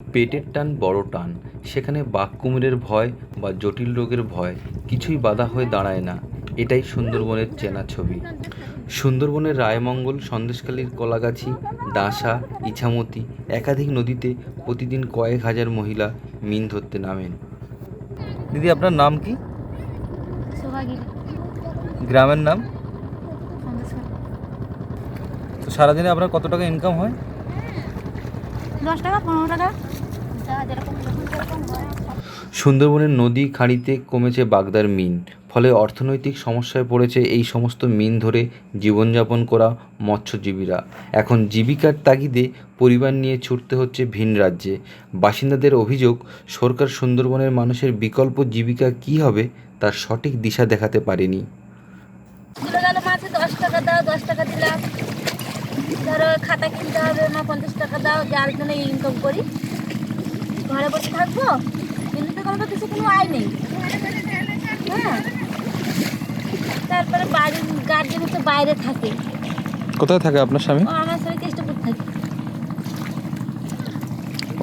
পেটের টান বড় টান সেখানে বাঘ কুমিরের ভয় বা জটিল রোগের ভয় কিছুই বাধা হয়ে দাঁড়ায় না। এটাই সুন্দরবনের চেনা ছবি। সুন্দরবনের রায়মঙ্গল সন্দেশখালীর কলাগাছি ডাঁসা ইছামতি একাধিক নদীতে প্রতিদিন কয়েক হাজার মহিলা মিন ধরতে নামেন। দিদি আপনার নাম কি? গ্রামের নাম? তো সারাদিনে আপনার কত টাকা ইনকাম হয়? দশ টাকা পনেরো টাকা। সুন্দরবনের নদী খাঁড়িতে কমেছে বাগদার মিন, ফলে অর্থনৈতিক সমস্যায় পড়েছে এই সমস্ত মিন ধরে জীবনযাপন করা মৎস্যজীবীরা। এখন জীবিকার তাগিদে পরিবার নিয়ে ছুটতে হচ্ছে ভিন রাজ্যে। বাসিন্দাদের অভিযোগ, সরকার সুন্দরবনের মানুষের বিকল্প জীবিকা কী হবে তার সঠিক দিশা দেখাতে পারেনি। খাতা কিনতে হবে মা পঞ্চাশ টাকা দাও, যার জন্য ইনকাম করি। ঘরে বসে থাকব? কিন্তু তো কোনো কিছু কোনো আয় নেই। হ্যাঁ। তারপরে বাড়ির গার্জেন তো বাইরে থাকে। কোথায় থাকে আপনার স্বামী? আমার সঙ্গে কেষ্টপুর থাকে।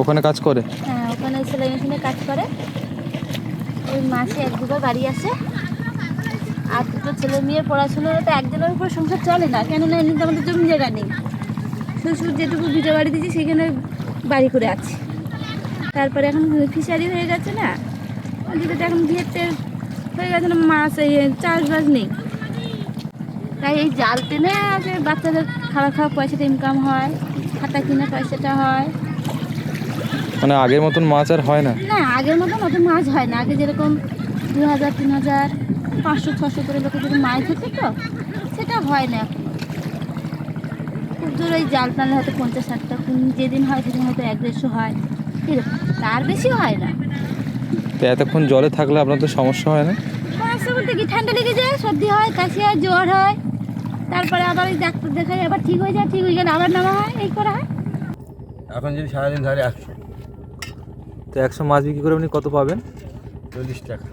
ওখানে কাজ করে? হ্যাঁ ওখানে সেলাই মেশিনে কাজ করে। ওই মাসে এক দুবার বাড়ি আসে। আর দুটো ছেলে মেয়ের পড়াশুনো তো একজনের উপরে সংসার চলে না। কেননা এমনিতে আমাদের জমি জায়গা নেই। শ্বশুর যেটুকু ভিটে বাড়ি দিয়েছি সেখানে বাড়ি করে আছে। তারপরে এখন ফিশারি হয়ে গেছে না? ওদিকে তো এখন বিয়েতে হয়ে গেছে না মাছ এই চাষবাস নেই। তাই এই জাল টেনে আছে বাচ্চাদের খাওয়া খাওয়া পয়সাটা ইনকাম হয় খাতা কিনে পয়সাটা হয়। মানে আগের মতন মাছ আর হয় না? না আগের মতন অত মাছ হয় না। আগে যেরকম দু হাজার তিন হাজার পাঁচশো ছশো করে লোকে যদি মাছ ধরতো তো সেটা হয় না এখন। খুব দূর ওই জাল টানলে হয়তো পঞ্চাশ ষাটটা যেদিন হয় সেদিন হয়তো এক দেড়শো হয়। তার বেশি হয় না। তো এতক্ষণ জলে থাকলে আপনার তো সমস্যা হয় না? সমস্যা বলতে কি ঠান্ডা লেগে যায় সর্দি হয় কাশি হয় জ্বর হয় তারপরে আবার ওই ডাক্তার দেখাই আবার ঠিক হয়ে যায় ঠিক হয়ে গেলে আবার নামা হয় এই করা হয়। এখন যদি সারাদিন ধরে একশো। তো একশো মাছ বিক্রি করে আপনি কত পাবেন? চল্লিশ টাকা।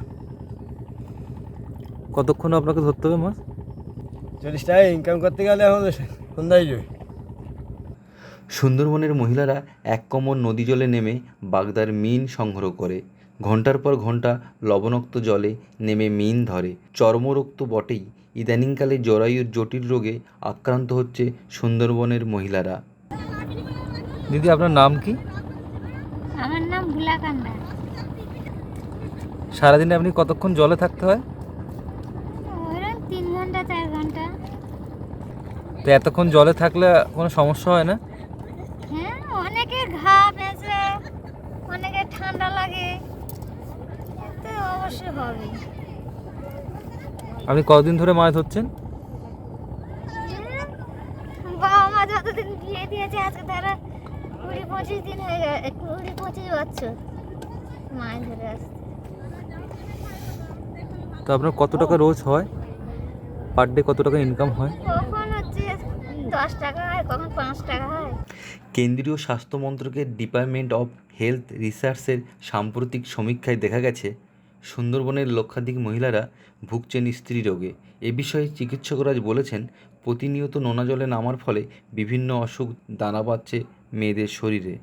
কতক্ষণ আপনাকে ধরতে হবে মাছ? চল্লিশ টাকা ইনকাম করতে গেলে এখন সন্ধ্যায় যাবে। সুন্দরবনের মহিলারা এক কমর নদী জলে নেমে বাগদার মিন সংগ্রহ করে। ঘণ্টার পর ঘণ্টা লবণাক্ত জলে নেমে মিন ধরে। চর্মরোগ তো বটেই ইদানিংকালে জরায়ুর জটিল রোগে আক্রান্ত হচ্ছে সুন্দরবনের মহিলারা। দিদি আপনার নাম কি? আমার নাম ভুলাকান্দা সারাদিনে আপনি কতক্ষণ জলে থাকতে হয়? তিন ঘণ্টা চার ঘণ্টা তো এতক্ষণ জলে থাকলে কোনো সমস্যা হয় না? ঠান্ডা লাগে। এতে অবশ্যই হবে। আপনি কতদিন ধরে মাছ ধরছেন? বাবা মা যতদিন বিয়ে দিয়েছে আজকে তারা কুড়ি পঁচিশ দিন হয়ে গেছে কুড়ি পঁচিশ বছর মাছ ধরে আসছে। তো আপনার কত টাকা রোজ হয়? পার ডে কত টাকা ইনকাম হয়? দশ টাকা হয়, কখন পাঁচ টাকা হয়? কেন্দ্রীয় স্বাস্থ্য মন্ত্রকের ডিপার্টমেন্ট অফ হেলথ রিসার্চের সাম্প্রতিক সমীক্ষায় দেখা গেছে, সুন্দরবনের লক্ষাধিক মহিলারা ভুগছেন স্ত্রী রোগে। এ বিষয়ে চিকিৎসকরা বলেছেন, প্রতিনিয়ত নোনা জলে নামার ফলে বিভিন্ন অসুখ দানা বাঁধছে মেয়েদের শরীরে।